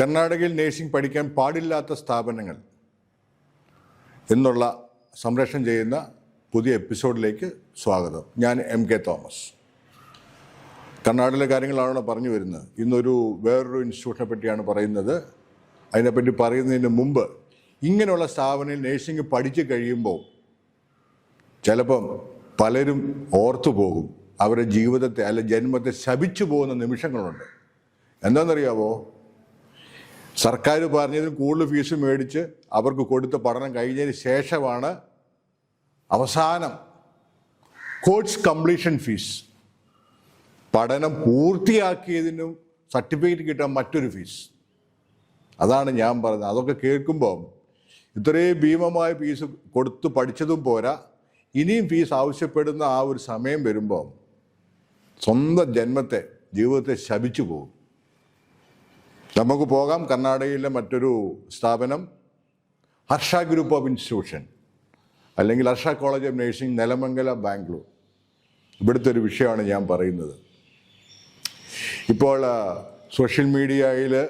കർണാടകയിൽ നേഴ്സിംഗ് പഠിക്കാൻ പാടില്ലാത്ത സ്ഥാപനങ്ങൾ എന്നുള്ള സംരക്ഷണം ചെയ്യുന്ന പുതിയ എപ്പിസോഡിലേക്ക് സ്വാഗതം. ഞാൻ എം കെ തോമസ്. കർണാടകയിലെ കാര്യങ്ങളാണല്ലോ പറഞ്ഞു വരുന്നത്. ഇന്നൊരു വേറൊരു ഇൻസ്റ്റിറ്റ്യൂഷനെ പറ്റിയാണ് പറയുന്നത്. അതിനെപ്പറ്റി പറയുന്നതിന് മുമ്പ് ഇങ്ങനെയുള്ള സ്ഥാപനങ്ങളിൽ നേഴ്സിംഗ് പഠിച്ചു കഴിയുമ്പോൾ ചിലപ്പം പലരും ഓർത്തു പോകും. അവരുടെ ജീവിതത്തെ അല്ല ജന്മത്തെ ശപിച്ചു പോകുന്ന നിമിഷങ്ങളുണ്ട്. എന്താണെന്നറിയാവോ? സർക്കാർ പറഞ്ഞതിന് കൂടുതൽ ഫീസ് മേടിച്ച് അവർക്ക് കൊടുത്ത പഠനം കഴിഞ്ഞതിന് ശേഷമാണ് അവസാനം കോഴ്സ് കംപ്ലീഷൻ ഫീസ്. പഠനം പൂർത്തിയാക്കിയതിനും സർട്ടിഫിക്കറ്റ് കിട്ടാൻ മറ്റൊരു ഫീസ്. അതാണ് ഞാൻ പറഞ്ഞത്. അതൊക്കെ കേൾക്കുമ്പോൾ ഇത്രയും ഭീമമായ ഫീസ് കൊടുത്ത് പഠിച്ചതും പോരാ. ഇനിയും ഫീസ് ആവശ്യപ്പെടുന്ന ആ ഒരു സമയം വരുമ്പോൾ സ്വന്തം ജന്മത്തെ ജീവിതത്തെ ശപിച്ചു പോകും. നമുക്ക് പോകാം. കർണാടകയിലെ മറ്റൊരു സ്ഥാപനം ഹർഷ ഗ്രൂപ്പ് ഓഫ് ഇൻസ്റ്റിറ്റ്യൂഷൻ അല്ലെങ്കിൽ Harsha college of nursing Nelamangala Bangalore. ഇവിടുത്തെ ഒരു വിഷയമാണ് ഞാൻ പറയുന്നത്. ഇപ്പോൾ സോഷ്യൽ മീഡിയയിൽ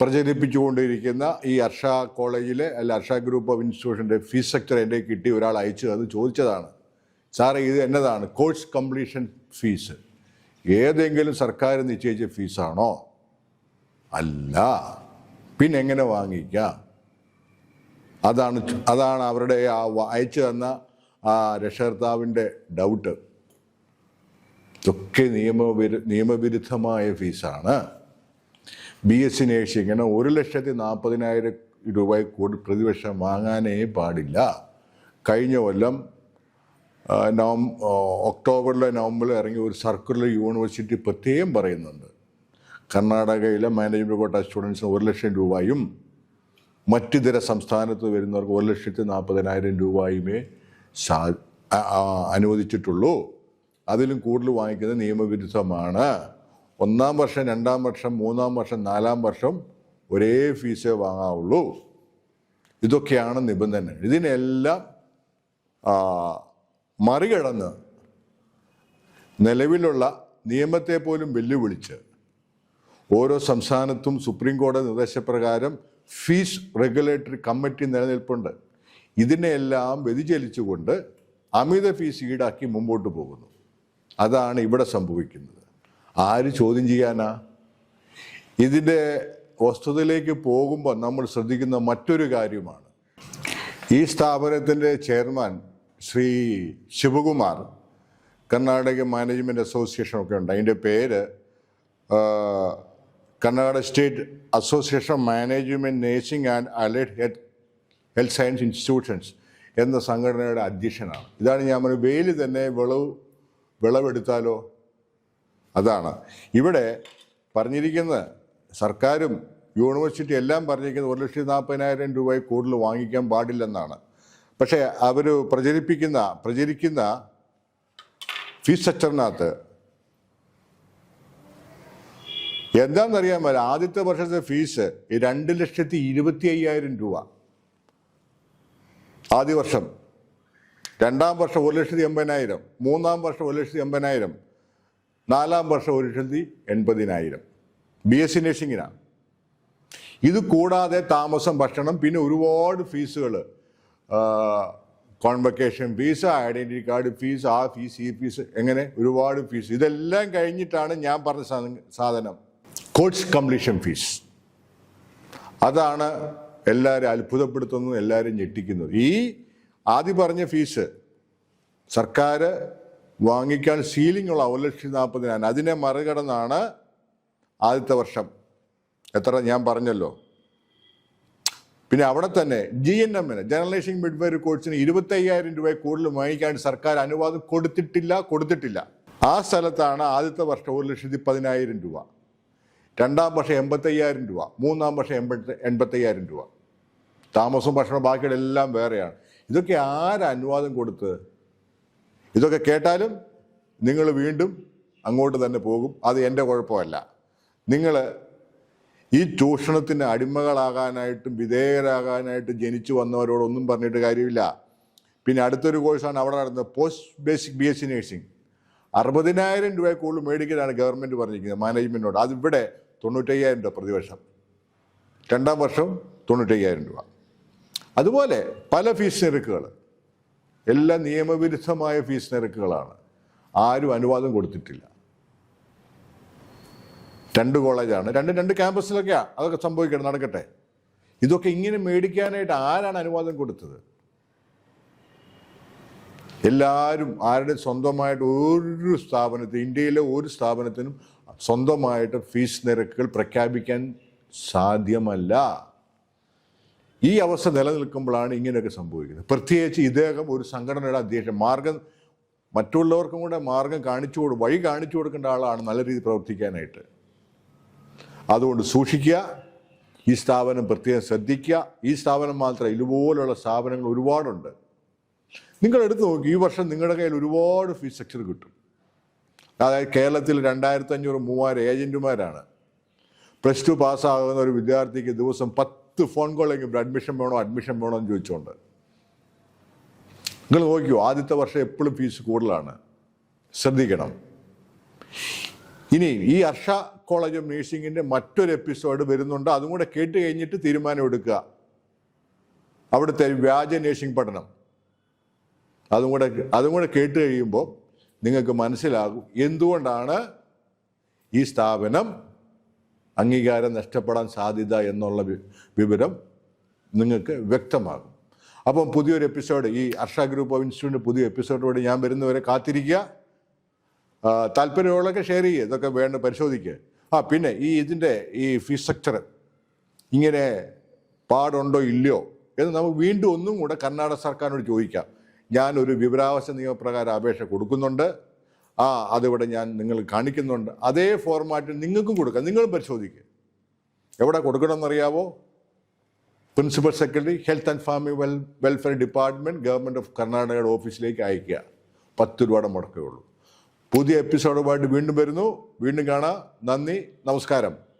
പ്രചരിപ്പിച്ചുകൊണ്ടിരിക്കുന്ന ഈ ഹർഷ കോളേജിലെ അല്ല ഹർഷ ഗ്രൂപ്പ് ഓഫ് ഇൻസ്റ്റിറ്റ്യൂഷന്റെ ഫീസ് സ്ട്രക്ചർ എന്റെ കിട്ടി ഒരാൾ അയച്ചു അത് ചോദിച്ചതാണ്. സാറേ ഇത് എന്നതാണ്? Course completion fees. ഏതെങ്കിലും സർക്കാർ നിശ്ചയിച്ച ഫീസാണോ? അല്ല. പിന്നെ എങ്ങനെ വാങ്ങിക്കാം? അതാണ് അതാണ് അവരുടെ ആ അയച്ചു തന്ന ആ രക്ഷകർത്താവിന്റെ ഡൗട്ട് ഇതൊക്കെ നിയമവിരു നിയമവിരുദ്ധമായ ഫീസാണ്. ബി എസ് നേഴ്സിങ്ങിന് ഒരു ലക്ഷത്തി നാൽപ്പതിനായിരം രൂപ കൂടി പ്രതിവർഷം വാങ്ങാനേ പാടില്ല. കഴിഞ്ഞ കൊല്ലം നവം ഒക്ടോബറിലെ നവംബറിൽ ഇറങ്ങിയ ഒരു സർക്കുലർ യൂണിവേഴ്സിറ്റി പ്രത്യേകം പറയുന്നുണ്ട്. കർണാടകയിലെ മാനേജ്മെന്റ് കോട്ട സ്റ്റുഡൻസിന് ഒരു ലക്ഷം രൂപയും മറ്റിതര സംസ്ഥാനത്ത് വരുന്നവർക്ക് ഒരു ലക്ഷത്തി നാൽപ്പതിനായിരം രൂപയുമേ സാ അനുവദിച്ചിട്ടുള്ളൂ. അതിലും കൂടുതൽ വാങ്ങിക്കുന്നത് നിയമവിരുദ്ധമാണ്. ഒന്നാം വർഷം രണ്ടാം വർഷം മൂന്നാം വർഷം നാലാം വർഷം ഒരേ ഫീസേ വാങ്ങാവുള്ളൂ. ഇതൊക്കെയാണ് നിബന്ധന ഇതിനെല്ലാം മറികടന്ന് നിലവിലുള്ള നിയമത്തെ പോലും വെല്ലുവിളിച്ച് ഓരോ സംസ്ഥാനത്തും സുപ്രീം കോടതി നിർദ്ദേശപ്രകാരം ഫീസ് റെഗുലേറ്ററി കമ്മിറ്റി നിലനിൽപ്പുണ്ട്. ഇതിനെയെല്ലാം വ്യതിചലിച്ചുകൊണ്ട് അമിത ഫീസ് ഈടാക്കി മുമ്പോട്ട് പോകുന്നു. അതാണ് ഇവിടെ സംഭവിക്കുന്നത്. ആര് ചോദ്യം ചെയ്യാനാ? ഇതിന്റെ വസ്തുതയിലേക്ക് പോകുമ്പോൾ നമ്മൾ ശ്രദ്ധിക്കുന്ന മറ്റൊരു കാര്യമാണ്. ഈ സ്ഥാപനത്തിന്റെ chairman Shri Shivakumar Karnataka management association ഒക്കെ ഉണ്ട്. അതിന്റെ പേര് Karnataka state association of management nursing and allied health health science institutions എന്ന സംഘടനയുടെ അധ്യക്ഷനാണ്. ഇതാണ് ഞാൻ പറഞ്ഞത് വെയിൽ തന്നെ വിളവ് വിളവെടുത്താലോ? അതാണ്. ഇവിടെ പറഞ്ഞിരിക്കുന്ന സർക്കാരും യൂണിവേഴ്സിറ്റി എല്ലാം പറഞ്ഞിരിക്കുന്നത് ഒരു ലക്ഷത്തി നാൽപ്പതിനായിരം രൂപയിൽ കൂടുതൽ വാങ്ങിക്കാൻ പാടില്ലെന്നാണ്. പക്ഷേ അവർ പ്രചരിപ്പിക്കുന്ന പ്രചരിക്കുന്ന ഫീസ് സ്ട്രക്ചറിനകത്ത് എന്താണെന്നറിയാൻ പറ്റില്ല ആദ്യത്തെ വർഷത്തെ ഫീസ് രണ്ട് ലക്ഷത്തി ഇരുപത്തി അയ്യായിരം രൂപ. ആദ്യ വർഷം. രണ്ടാം വർഷം ഒരു ലക്ഷത്തി എൺപതിനായിരം. മൂന്നാം വർഷം ഒരു ലക്ഷത്തി എൺപതിനായിരം. നാലാം വർഷം ഒരു ലക്ഷത്തി എൺപതിനായിരം. ബി എസ് സി നഴ്സിങ്ങിനാണ് ഇത് കൂടാതെ താമസം ഭക്ഷണം പിന്നെ ഒരുപാട് ഫീസുകൾ convocation fees identity card fees ആ ഫീസ് ഈ ഫീസ് എങ്ങനെ? ഒരുപാട് ഫീസ് ഇതെല്ലാം കഴിഞ്ഞിട്ടാണ് ഞാൻ പറഞ്ഞ സാധനം. Course completion fees. അതാണ് എല്ലാവരും അത്ഭുതപ്പെടുത്തുന്നതും എല്ലാവരും ഞെട്ടിക്കുന്നത് ഈ ആദ്യം പറഞ്ഞ ഫീസ് സർക്കാർ വാങ്ങിക്കാൻ സീലിംഗ് ഉള്ള ഒരു ലക്ഷത്തി നാൽപ്പതിനായിരം. അതിനെ മറികടന്നാണ് ആദ്യത്തെ വർഷം. എത്ര ഞാൻ പറഞ്ഞല്ലോ. പിന്നെ അവിടെ തന്നെ ജി എൻ എമ്മിന് ജനറലൈസിംഗ് മിഡ്വൈറി കോഴ്സിന് ഇരുപത്തി അയ്യായിരം രൂപ കൂടുതൽ വാങ്ങിക്കാൻ സർക്കാർ അനുവാദം കൊടുത്തിട്ടില്ല കൊടുത്തിട്ടില്ല. ആ സ്ഥലത്താണ് ആദ്യത്തെ വർഷം ഒരു ലക്ഷത്തി പതിനായിരം രൂപ. രണ്ടാം വർഷം എൺപത്തയ്യായിരം രൂപ മൂന്നാം വർഷം എൺപത്തി എൺപത്തയ്യായിരം രൂപ. താമസവും ഭക്ഷണവും ബാക്കിയുള്ള എല്ലാം വേറെയാണ്. ഇതൊക്കെ ആരനുവാദം കൊടുത്ത്? ഇതൊക്കെ കേട്ടാലും നിങ്ങൾ വീണ്ടും അങ്ങോട്ട് തന്നെ പോകും. അത് എന്റെ കുഴപ്പമല്ല. നിങ്ങൾ ഈ ചൂഷണത്തിന് അടിമകളാകാനായിട്ടും വിധേയരാകാനായിട്ടും ജനിച്ചു വന്നവരോടൊന്നും പറഞ്ഞിട്ട് കാര്യമില്ല. പിന്നെ അടുത്തൊരു കോഴ്സാണ് അവിടെ നടന്നത് post basic B S C nursing അറുപതിനായിരം രൂപ കൂടുതൽ മേടിക്കലാണ് ഗവൺമെന്റ് പറഞ്ഞിരിക്കുന്നത് മാനേജ്മെന്റിനോട് അതിവിടെ തൊണ്ണൂറ്റയ്യായിരം രൂപ പ്രതിവർഷം. രണ്ടാം വർഷം തൊണ്ണൂറ്റയ്യായിരം രൂപ. അതുപോലെ പല ഫീസ് നിരക്കുകൾ എല്ലാം നിയമവിരുദ്ധമായ ഫീസ് നിരക്കുകളാണ് ആരും അനുവാദം കൊടുത്തിട്ടില്ല. രണ്ട് കോളേജാണ്. രണ്ട് രണ്ട് ക്യാമ്പസിലൊക്കെയാണ് അതൊക്കെ സംഭവിക്കണം നടക്കട്ടെ. ഇതൊക്കെ ഇങ്ങനെ മേടിക്കാനായിട്ട് ആരാണ് അനുവാദം കൊടുത്തത്? എല്ലാവരും ആരുടെ സ്വന്തമായിട്ട് ഒരു സ്ഥാപനത്തിന് ഇന്ത്യയിലെ ഒരു സ്ഥാപനത്തിനും സ്വന്തമായിട്ട് ഫീസ് നിരക്കുകൾ പ്രഖ്യാപിക്കാൻ സാധ്യമല്ല. ഈ അവസ്ഥ നിലനിൽക്കുമ്പോഴാണ് ഇങ്ങനെയൊക്കെ സംഭവിക്കുന്നത്. പ്രത്യേകിച്ച് ഇദ്ദേഹം ഒരു സംഘടനയുടെ അധ്യക്ഷൻ. മാർഗം മറ്റുള്ളവർക്കും കൂടെ മാർഗം കാണിച്ചു കൊടു വഴി കാണിച്ചു കൊടുക്കേണ്ട ആളാണ് നല്ല രീതിയിൽ പ്രവർത്തിക്കാനായിട്ട്. അതുകൊണ്ട് സൂക്ഷിക്കുക ഈ സ്ഥാപനം പ്രത്യേകം ശ്രദ്ധിക്കുക. ഈ സ്ഥാപനം മാത്രം ഇതുപോലുള്ള സ്ഥാപനങ്ങൾ ഒരുപാടുണ്ട്. നിങ്ങൾ എടുത്തു നോക്കി ഈ വർഷം നിങ്ങളുടെ കയ്യിൽ ഒരുപാട് ഫീസ് സ്ട്രക്ചർ കിട്ടും. അതായത് കേരളത്തിൽ രണ്ടായിരത്തി അഞ്ഞൂറ് മൂവായിരം ഏജന്റുമാരാണ്. പ്ലസ് ടു പാസ്സാകുന്ന ഒരു വിദ്യാർത്ഥിക്ക് ദിവസം പത്ത് ഫോൺ കോളെങ്കിലും അഡ്മിഷൻ വേണോ അഡ്മിഷൻ വേണോ എന്ന് ചോദിച്ചുകൊണ്ട് നിങ്ങൾ നോക്കിയോ ആദ്യത്തെ വർഷം എപ്പോഴും ഫീസ് കൂടുതലാണ്. ശ്രദ്ധിക്കണം. ഇനി ഈ അർഷ കോളേജ് ഓഫ് നഴ്സിംഗിന്റെ മറ്റൊരു എപ്പിസോഡ് വരുന്നുണ്ട്. അതും കൂടെ കേട്ട് കഴിഞ്ഞിട്ട് തീരുമാനം എടുക്കുക. അവിടുത്തെ വ്യാജ നേഴ്സിംഗ് പഠനം. അതും കൂടെ അതും കൂടെ കേട്ട് കഴിയുമ്പോൾ നിങ്ങൾക്ക് മനസ്സിലാകും എന്തുകൊണ്ടാണ് ഈ സ്ഥാപനം അംഗീകാരം നഷ്ടപ്പെടാൻ സാധ്യത എന്നുള്ള വിവരം നിങ്ങൾക്ക് വ്യക്തമാകും. അപ്പം പുതിയൊരു എപ്പിസോഡ് ഈ അർഷ ഗ്രൂപ്പ് ഓഫ് ഇൻസ്റ്റിറ്റ്യൂട്ടിന്റെ പുതിയ എപ്പിസോഡോട് ഞാൻ വരുന്നവരെ കാത്തിരിക്കുക. താല്പര്യമുള്ളതൊക്കെ ഷെയർ ചെയ്യുക ഇതൊക്കെ വേണ്ട പരിശോധിക്കുക. ആ പിന്നെ ഈ ഇതിന്റെ ഈ ഫീസ് സ്ട്രക്ചർ ഇങ്ങനെ പാടുണ്ടോ ഇല്ലയോ എന്ന് നമുക്ക് വീണ്ടും ഒന്നും കൂടെ കർണാടക സർക്കാരിനോട് ചോദിക്കാം. ഞാനൊരു വിവരാവകാശ നിയമപ്രകാരം അപേക്ഷ കൊടുക്കുന്നുണ്ട്. ആ അതിവിടെ ഞാൻ നിങ്ങൾ കാണിക്കുന്നുണ്ട്. അതേ ഫോർമാറ്റിൽ നിങ്ങൾക്കും കൊടുക്കാം. നിങ്ങളും പരിശോധിക്കുക എവിടെ കൊടുക്കണമെന്നറിയാവോ? Principal secretary health and family well welfare department government of കർണാടകയുടെ ഓഫീസിലേക്ക് അയക്കുക പത്ത് രൂപയുടെ മുടക്കേ ഉള്ളൂ. പുതിയ എപ്പിസോഡുമായിട്ട് വീണ്ടും വരുന്നു. വീണ്ടും കാണാം. നന്ദി. നമസ്കാരം.